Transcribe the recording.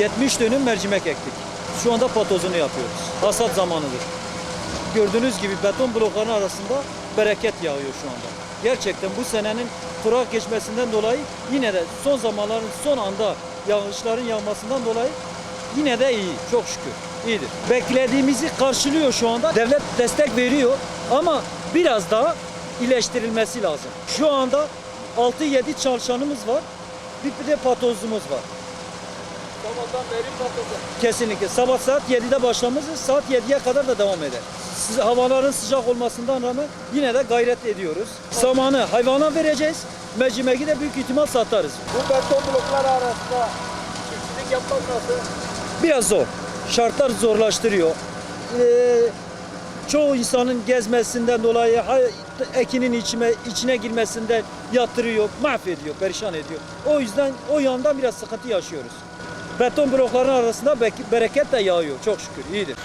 70 dönüm mercimek ektik. Şu anda patozunu yapıyoruz. Hasat zamanıdır. Gördüğünüz gibi beton blokların arasında bereket yağıyor şu anda. Gerçekten bu senenin kurak geçmesinden dolayı yine de son zamanların son anda yağışların yağmasından dolayı yine de iyi. Çok şükür. iyidir. Beklediğimizi karşılıyor şu anda. Devlet destek veriyor ama biraz daha iyileştirilmesi lazım. Şu anda 6-7 çalışanımız var. Bir de patozumuz var. Sabahtan beri patladı. Kesinlikle. Sabah saat 7'de başlamışız. Saat 7'ye kadar da devam eder. Siz, havaların sıcak olmasından rağmen yine de gayret ediyoruz. Samanı hayvana vereceğiz. Mercimeği de büyük ihtimal satarız. Bu beton bloklar arasında çiftçilik yapmak nasıl? Biraz zor. Şartlar zorlaştırıyor. Ee, çoğu insanın gezmesinden dolayı ekinin içime, içine girmesinden yatırıyor, mahvediyor, perişan ediyor. O yüzden o yandan biraz sıkıntı yaşıyoruz. Beton blokların arasında bereket de yağıyor çok şükür iyidir.